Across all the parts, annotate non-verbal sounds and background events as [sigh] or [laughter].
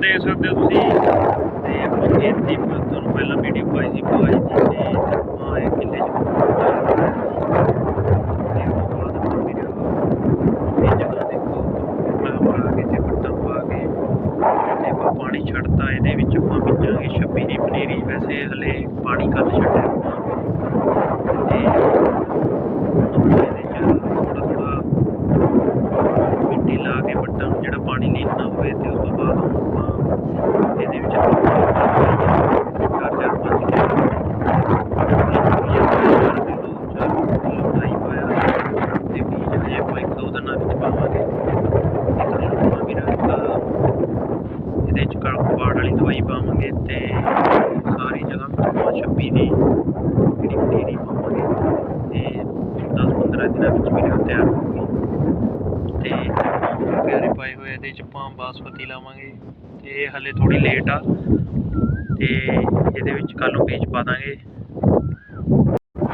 ਦੇਖ ਸਕਦੇ ਹੋ ਤੁਸੀਂ ਤੇ ਆਪਾਂ ਖੇਤ ਦੀ ਤੁਹਾਨੂੰ ਪਹਿਲਾਂ ਵੀਡੀਓ ਪਾਈ ਸੀ ਪਾਈ ਸੀ ਤੇ ਆਪਾਂ ਇਹ ਕਿੱਲੇ ਚ ਉਹ ਜਗ੍ਹਾ ਦੇਖੋ ਮੈਂ ਕੇ ਪੱਟਾਂ ਪਾ ਕੇ ਤੇ ਆਪਾਂ ਪਾਣੀ ਛੱਡਤਾ, ਇਹਦੇ ਵਿੱਚ ਆਪਾਂ ਬੀਜਾਂਗੇ ਛੱਬੀ ਦੀ ਪਨੀਰੀ, ਵੈਸੇ ਹਲੇ ਪਾਣੀ ਕੱਲ ਛੱਡਿਆ ਆਪਾਂ ਤੇ ਆਪਾਂ ਇਹਦੇ ਚ ਥੋੜਾ ਥੋੜਾ ਮਿੱਟੀ ਲਾ ਕੇ ਵੱਟਾਂ ਨੂੰ ਜਿਹੜਾ ਪਾਣੀ ਲੀਨਾ ਹੋਵੇ ਤੇ ਉਸ ਤੋਂ ਬਾਅਦ ਆਪਾਂ ਇਹਦੇ ਵਿੱਚ ਚਾਰ ਚਾਰ ਪੰਜ ਕਿਲੋ ਲਾਈ ਪਾਇਆ ਤੇ ਬੀਜ ਹਜੇ ਆਪਾਂ ਇੱਕ ਦੋ ਦਿਨਾਂ ਵਿੱਚ ਪਾਵਾਂਗੇ ਤੇ ਕੱਲ੍ਹ ਨੂੰ ਆਪਾਂ ਵੀਰ ਇੱਕ ਇਹਦੇ ਚ ਕਣਕ ਬਾੜ ਵਾਲੀ ਦਵਾਈ ਪਾਵਾਂਗੇ ਤੇ ਸਾਰੀ ਜਗ੍ਹਾ ਵਿੱਚ ਆਪਾਂ ਦੀ ਜਿਹੜੀ ਪਨੀਰੀ ਪਾਵਾਂਗੇ ਤੇ 10-15 ਦਿਨਾਂ ਵਿੱਚ ਵੀਡੀਓ ਤਿਆਰ ਹੋਊਗੀ ਤੇ ਪਿਆਰੇ ਪਾਏ ਹੋਏ ਇਹਦੇ ਚ ਆਪਾਂ ਬਾਸਮਤੀ ਲਾਵਾਂਗੇ। ਤੇ ਇਹ ਹਲੇ ਥੋੜੀ ਲੇਟ ਆ। ਤੇ ਇਹਦੇ ਵਿੱਚ ਕੱਲ ਨੂੰ ਬੀਜ ਪਾ ਦਾਂਗੇ।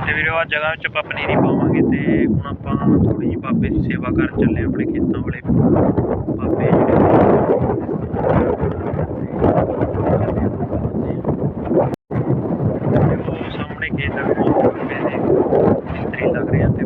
ਤੇ ਵੀਰੋ ਆ ਜਗ੍ਹਾ ਵਿੱਚ ਆਪਾਂ ਪਨੀਰੀ ਪਾਵਾਂਗੇ। ਤੇ ਹੁਣ ਆਪਾਂ ਥੋੜੀ ਜਿਹੀ ਬਾਬੇ ਦੀ ਸੇਵਾ ਕਰਨ ਚੱਲੇ ਆਪਣੇ ਖੇਤਾਂ ਵਾਲੇ। ਬਾਬੇ 30 gramas de 30 gramas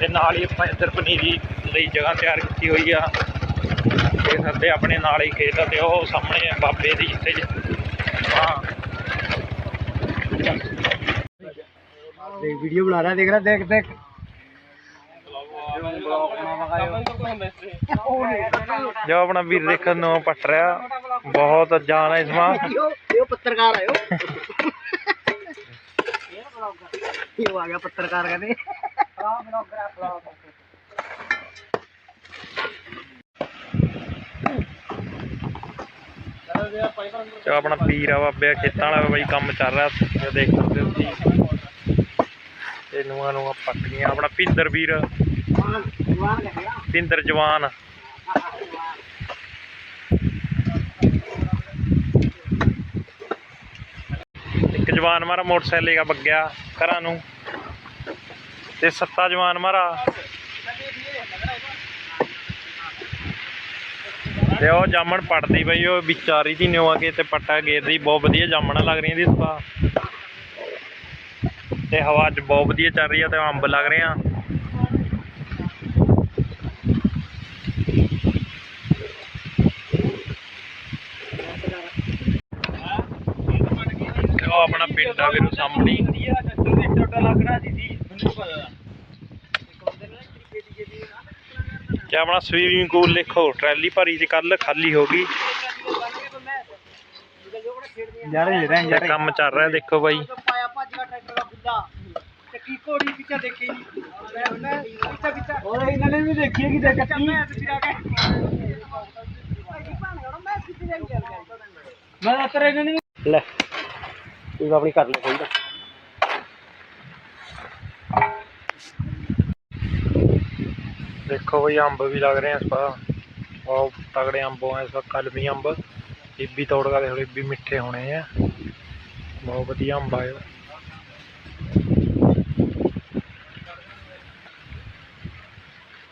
ਤੇ ਨਾਲ ਹੀ ਆਪਾਂ ਇੱਧਰ ਪਨੀਰੀ ਲਈ ਜਗ੍ਹਾ ਤਿਆਰ ਕੀਤੀ ਹੋਈ ਆ। ਇਹ ਸਾਡੇ ਆਪਣੇ ਨਾਲ ਹੀ ਖੇਤ ਤੇ ਉਹ ਸਾਹਮਣੇ ਆ ਬਾਬੇ ਦੀ ਜਿੱਥੇ ਹਾਂ। ਦੇਖ ਵੀਡੀਓ ਬਣਾ ਰਿਹਾ ਦੇਖ ਰਿਹਾ ਦੇਖ ਦੇਖ। ਜੋ ਆਪਣਾ ਵੀਰ ਦੇਖਣ ਨੂੰ ਪਟ ਰਿਹਾ। ਬਹੁਤ ਜਾਨ ਹੈ ਇਸ ਮਾਂ ਇਹ ਪੱਤਰਕਾਰ ਆਇਓ [laughs] ਇਹ ਆ ਗਿਆ ਪੱਤਰਕਾਰ ਕਹਿੰਦੇ। ਚਲੋ ਆਪਣਾ ਪੀਰ ਆ ਬਾਬੇ ਖੇਤਾਂ ਵਾਲਾ ਬਾਈ ਕੰਮ ਚੱਲ ਰਿਹਾ, ਤੁਸੀਂ ਦੇਖ ਸਕਦੇ ਹੋ ਤੁਸੀਂ ਤੇ ਨੂਆ ਨੂਆ ਪੱਕ ਆਪਣਾ ਪਿੰਦਰ ਵੀਰ। ਪਿੰਦਰ ਜਵਾਨ। ਇੱਕ ਜਵਾਨ ਮਾਰਾ ਮੋਟਰਸਾਈਕਲ ਲੈ ਬੱਗਿਆ ਘਰਾਂ ਨੂੰ। ਤੇ ਸੱਤਾ ਜਵਾਨ ਮਾਰਾ ਤੇ ਉਹ ਜਾਮਣ ਪੜਦੀ ਬਈ ਉਹ ਵਿਚਾਰੀ ਦੀ ਨਿਵਾ ਕੇ ਤੇ ਪੱਟਾ ਗੇਰਦੀ ਬਹੁਤ ਵਧੀਆ ਜਾਮਣਾਂ ਲੱਗ ਰਹੀਆਂ ਦੀ ਸਪਾ। ਤੇ ਹਵਾ ਅੱਜ ਬਹੁਤ ਵਧੀਆ ਚੱਲ ਰਹੀ ਆ ਤੇ ਅੰਬ ਲੱਗ ਰਹੇ ਆ ਤੇ ਉਹ ਆਪਣਾ ਪਿੰਡ ਆ ਵੀਰੋ ਸਾਹਮਣੇ ਹੀ। ਕਿਆ ਆਪਣਾ ਸਵੀਮਿੰਗ ਪੂਲ ਲਿਖੋ ਟਰੈਲੀ ਭਰੀ ਤੇ ਕੱਲ ਖਾਲੀ ਹੋ ਗਈ। ਕੰਮ ਚੱਲ ਰਿਹਾ ਦੇਖੋ ਬਾਈ। ਮੈਂ ਉਹਨੇ ਪਿੱਛੇ ਨਹੀਂ ਲੈ ਤੂੰ ਆਪਣੀ ਕਰ ਲੈ ਕੋਈ ਬਈ ਅੰਬ ਵੀ ਲੱਗ ਰਹੇ ਆ ਇਸ ਵਾਰ। ਬਹੁਤ ਤਗੜੇ ਅੰਬ ਹੋਏ ਇਸ ਵਾਰ, ਕਲਮੀ ਅੰਬ। ਇਹ ਵੀ ਤੋੜ ਕੇ ਦੇਖੋ ਇਹ ਵੀ ਮਿੱਠੇ ਹੋਣੇ ਆ। ਬਹੁਤ ਵਧੀਆ ਅੰਬ ਆਏ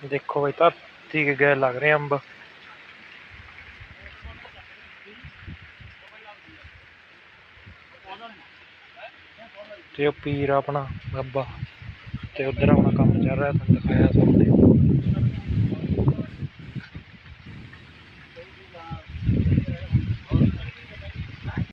ਦੇਖੋ ਬਈ ਧਰਤੀ ਕੇ ਗਏ ਲੱਗ ਰਹੇ ਅੰਬ। ਤੇ ਉਹ ਪੀਰ ਆਪਣਾ ਬਾਬਾ, ਤੇ ਉਧਰ ਆਪਣਾ ਕੰਮ ਚੱਲ ਰਿਹਾ, ਤੁਹਾਨੂੰ ਦਿਖਾਇਆ ਸਾਹਮਣੇ।